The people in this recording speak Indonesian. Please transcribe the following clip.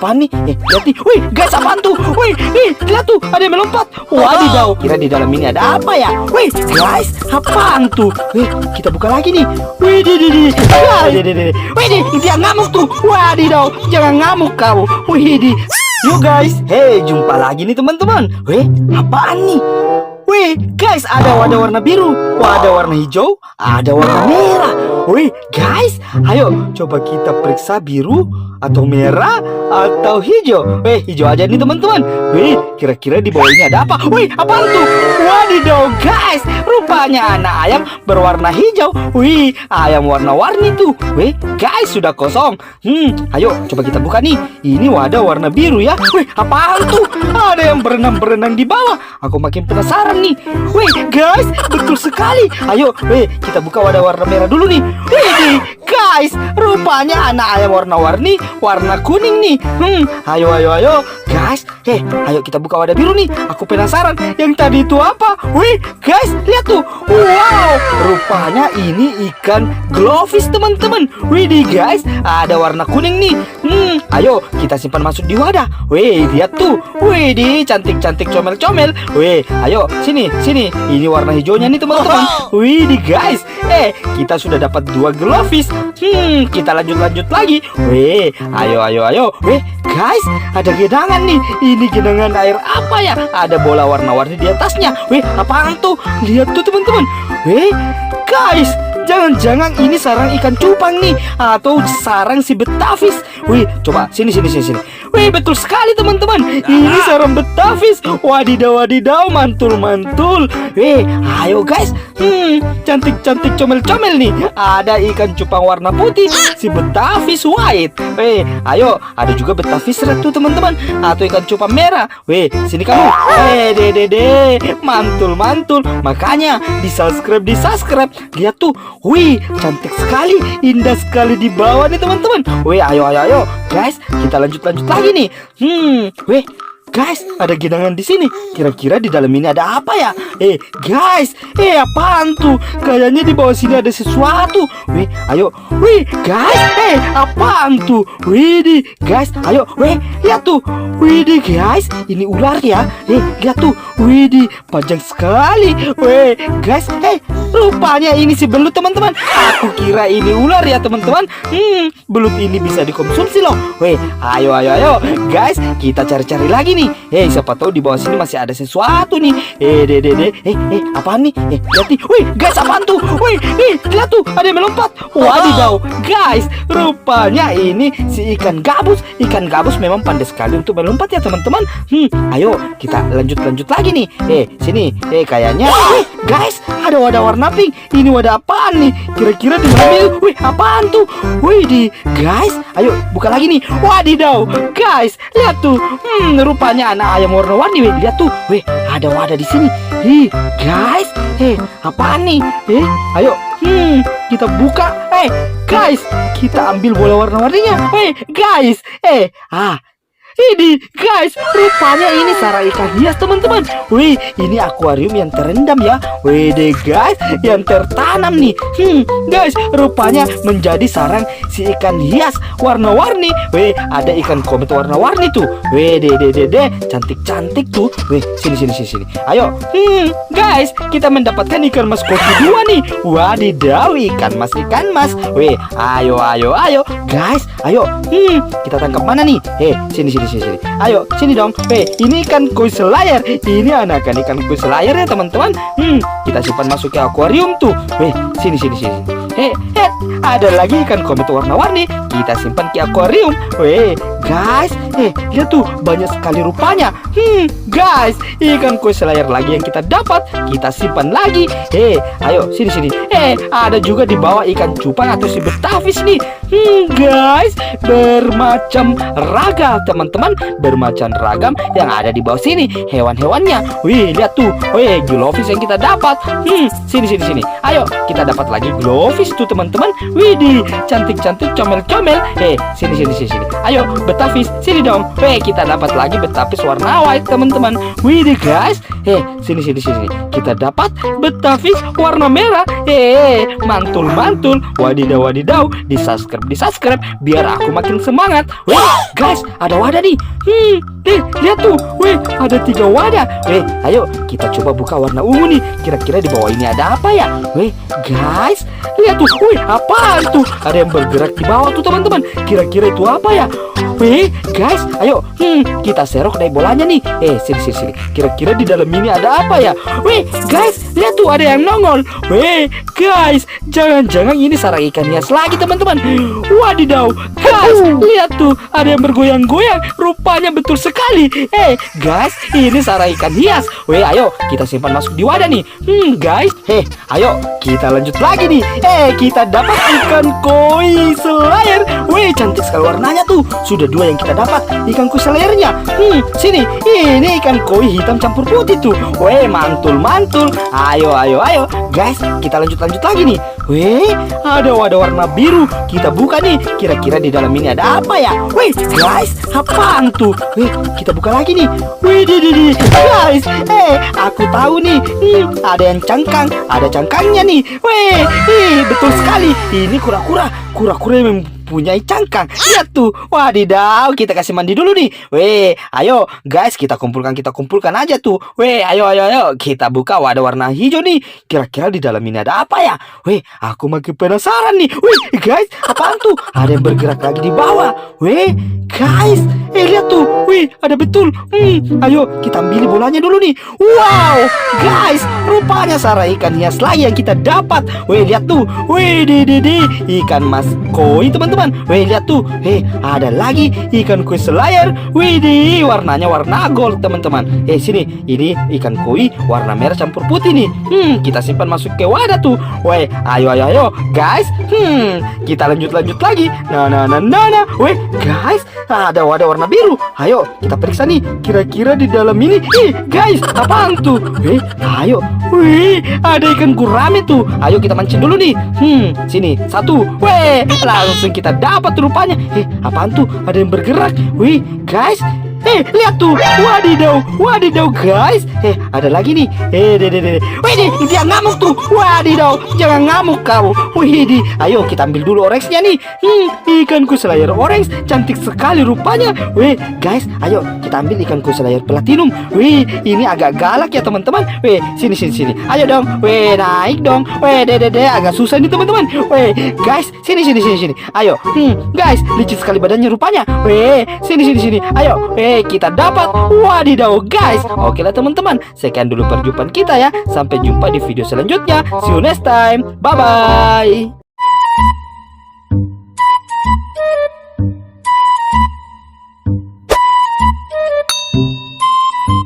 apaan nih? Eh, lihat nih. Wih, guys, apaan tuh? Wih, ih, lihat tuh, ada yang melompat. Wadidaw, kira di dalam ini ada apa ya? Wih, guys, apaan tuh? Wih, kita buka lagi nih. Wih, di, di, di. Wah, di, di, di. Wih, di, dia ngamuk tuh. Wadidaw, jangan ngamuk kau. Wih, di. Yuk guys, hei jumpa lagi nih teman-teman. Wih, apaan nih? Wih, guys, ada wadah warna biru, wadah warna hijau, ada warna merah. Wih, guys, ayo coba kita periksa biru atau merah atau hijau. Wih, hijau aja nih teman-teman. Wih, kira-kira di bawah ini ada apa? Wih, apaan tuh? Wadidaw, guys, rupanya anak ayam berwarna hijau. Wih, ayam warna-warni tuh. Wih, guys, sudah kosong. Hmm, ayo coba kita buka nih. Ini wadah warna biru ya. Wih, apaan tuh? Ada yang berenang-berenang di bawah. Aku makin penasaran nih. Wih, guys, betul sekali. Ayo, wih, kita buka wadah warna merah dulu nih. Guys, rupanya anak ayam warna-warni, warna kuning nih. Hmm, ayo, ayo, ayo, guys. Heh, ayo kita buka wadah biru nih. Aku penasaran. Yang tadi itu apa? Wih, guys, lihat tuh. Wow, rupanya ini ikan glowfish teman-teman. Wih, guys, ada warna kuning nih. Hmm, ayo kita simpan masuk di wadah. Wih, lihat tuh. Wih, di cantik-cantik comel-comel. Wih, ayo sini, sini. Ini warna hijaunya nih teman-teman. Wih, di guys. Eh, kita sudah dapat dua glowfish. Hmm, kita lanjut-lanjut lagi. Wih, ayo, ayo, ayo. Wih, guys, ada genangan nih. Ini genangan air apa ya? Ada bola warna-warni di atasnya. Wih, apaan tuh? Lihat tuh teman-teman. Wih, guys, Jangan-jangan ini sarang ikan cupang nih Atau sarang si betavis. Wih, coba sini sini sini sini. Wih, betul sekali teman-teman. Ini sarang betavis. Wadidaw wadidaw, mantul mantul Wih, ayo guys. Hmm, cantik-cantik comel-comel nih. Ada ikan cupang warna putih Si betavis white. Wih, ayo ada juga betavis red tuh teman-teman. Atau ikan cupang merah. Wih, sini kamu. Eh, dede dede Mantul mantul Makanya di subscribe di subscribe Lihat tuh Wih, cantik sekali, indah sekali di bawah nih teman-teman. Wih, ayo ayo ayo, guys, kita lanjut lanjut lagi nih. Hmm, wih, Guys, ada genangan di sini. Kira-kira di dalam ini ada apa ya? Eh, guys, eh apaan tuh? Kayaknya di bawah sini ada sesuatu. Wih, ayo, wih, guys, eh apaan tuh? Wih, di, guys, ayo, wih, lihat tuh. Wih, di, guys, ini ular ya? Eh, lihat tuh. Wih, di, panjang sekali. Wih, guys, eh, rupanya ini si belut teman-teman. Aku kira ini ular ya teman-teman. Hmm, belut ini bisa dikonsumsi loh. Wih, ayo, ayo, ayo, guys, kita cari-cari lagi nih Eh, siapa tahu di bawah sini masih ada sesuatu nih. Eh, deh, deh, deh. Eh, eh, apaan nih? Eh, lihat nih. Wih, guys, apaan tuh? Wih, ih, lihat tuh, ada yang melompat. Wadidaw, guys, rupanya ini si ikan gabus. Ikan gabus memang pandai sekali untuk melompat ya, teman-teman. Hmm, ayo kita lanjut-lanjut lagi nih. Eh, sini. Eh, kayaknya. Wih, guys, ada wadah warna pink. Ini wadah apaan nih? Kira-kira di mana? Wih, apaan tuh? Wih, di guys, ayo buka lagi nih. Wadidaw, guys, lihat tuh. Hmm, rupanya anak ayam warna-warni. Wih, lihat tuh. Wih, ada wadah di sini. Ih, guys, eh, apaan nih? Eh, ayo. Hmm, kita buka. Eh, guys, kita ambil bola warna-warninya. Eh, guys, eh, ah, ini guys, rupanya ini sarang ikan hias teman-teman. Wih, ini akuarium yang terendam ya. Wih deh guys, yang tertanam nih. Hmm, guys, rupanya menjadi sarang si ikan hias warna-warni. Wih, ada ikan komet warna-warni tuh. Wih deh deh deh deh, cantik-cantik tuh. Wih, sini sini sini sini. Ayo, hmm, guys, kita mendapatkan ikan mas koki dua nih. Wadidaw, ikan mas ikan mas. Wih, ayo ayo ayo, guys, ayo. Hmm, kita tangkap mana nih? Eh, sini sini sini sini. Ayo, sini dong. Weh, ini ikan koi selayar. Ini anakan ikan koi selayar ya, teman-teman. Hmm, kita simpan masuk ke akuarium tuh. Weh, sini sini sini. Heh, ada lagi ikan komet warna-warni. Kita simpan ke akuarium. Weh, guys, eh, lihat tuh banyak sekali rupanya. Hmm, guys, ikan koi selayar lagi yang kita dapat. Kita simpan lagi. Eh, ayo sini sini. Eh, ada juga di bawah ikan cupang atau si betavis nih. Hmm, guys, bermacam raga, teman-teman, bermacam ragam yang ada di bawah sini. Hewan-hewannya. Wih, lihat tuh. Wih, glowfish yang kita dapat. Hmm, sini sini sini. Ayo, kita dapat lagi glowfish tuh, teman-teman. Wih, di cantik-cantik comel-comel. Eh, sini sini sini sini. Ayo, betafish, sini dong. Wih, kita dapat lagi betafish warna white, teman-teman. Wih deh guys. Eh, sini sini sini. Kita dapat betavis warna merah. Eh, mantul-mantul. Wadidaw wadidaw. Di subscribe di subscribe biar aku makin semangat. Wih, guys, ada wadah nih. Hmm, eh, lihat tuh. Wih, ada tiga wadah. Wih, ayo kita coba buka warna ungu nih. Kira-kira di bawah ini ada apa ya? Wih, guys, lihat tuh. Wih, apaan tuh? Ada yang bergerak di bawah tuh teman-teman. Kira-kira itu apa ya? Wih, guys, ayo, hmm, kita serok dari bolanya nih. Eh, sini, sini, sini. Kira-kira di dalam ini ada apa ya? Wih, guys, lihat tuh ada yang nongol. Wih, guys, jangan-jangan ini sarang ikan hias lagi teman-teman. Wadidaw, guys, lihat tuh ada yang bergoyang-goyang. Rupanya betul sekali. Eh, guys, ini sarang ikan hias. Wih, ayo kita simpan masuk di wadah nih. Hmm, guys, heh, ayo kita lanjut lagi nih. Eh, kita dapat ikan koi selayar. Wih, cantik sekali warnanya tuh. Sudah dua yang kita dapat ikan koi selayarnya. Hmm, sini. Ini ikan koi hitam campur putih tuh. Wih, mantul-mantul. Ayo, ayo, ayo. Guys, kita lanjut-lanjut lagi nih. Wih, ada wadah warna biru. Kita buka nih. Kira-kira di dalam ini ada apa ya? Wih, guys, apaan tuh? Wih, kita buka lagi nih. Guys, eh, aku tahu nih. Ada yang cangkang, ada cangkangnya nih. Ih, betul sekali. Ini kura-kura, kura-kura yang mempunyai cangkang. Lihat tuh. Wadidaw, kita kasih mandi dulu nih. Weh, ayo guys, kita kumpulkan kita kumpulkan aja tuh. Weh, ayo ayo ayo, kita buka wadah warna hijau nih. Kira-kira di dalam ini ada apa ya? Weh, aku makin penasaran nih. Wih, guys, apaan tuh? Ada yang bergerak lagi di bawah. Weh, guys, eh lihat tuh. Wih, ada betul. Hmm, ayo kita ambil bolanya dulu nih. Wow, guys, rupanya sarang ikan hias lagi yang kita dapat. Weh, lihat tuh. Wih, di di di, ikan mas koi teman-teman. Weh, lihat tuh. Hei, ada lagi ikan koi selayar. Widih, warnanya warna gold teman-teman. Eh sini, ini ikan koi warna merah campur putih nih. Hmm, kita simpan masuk ke wadah tuh. Weh, ayo ayo ayo, guys. Hmm, kita lanjut lanjut lagi. Nah nah nah nah nah. Weh, guys, ada wadah warna biru. Ayo, kita periksa nih. Kira-kira di dalam ini, ih, guys, apaan tuh? Weh, ayo. Wih, ada ikan gurame tuh. Ayo kita mancing dulu nih. Hmm, sini satu. Weh, langsung kita dapat rupanya. Eh, apaan tuh? Ada yang bergerak. Wih, guys. Eh, lihat tuh. Wadidaw, wadidaw, guys. Eh, ada lagi nih. Eh, deh, deh, deh. Wih, nih, dia ngamuk tuh. Wadidaw, jangan ngamuk kau. Wih, di. Ayo kita ambil dulu orange-nya nih. Hmm, ikanku selayar orange. Cantik sekali rupanya. Wih, guys, ayo kita ambil ikanku selayar platinum. Wih, ini agak galak ya teman-teman. Wih, sini, sini, sini. Ayo dong. Wih, naik dong. Wih, deh, deh, deh. Agak susah nih teman-teman. Wih, guys, sini, sini, sini, sini. Ayo. Hmm, guys, licin sekali badannya rupanya. Wih, sini, sini, sini. Ayo. Wih, kita dapat. Wadidaw, guys. Oke lah teman-teman. Sekian dulu perjumpaan kita ya. Sampai jumpa di video selanjutnya. See you next time. Bye-bye.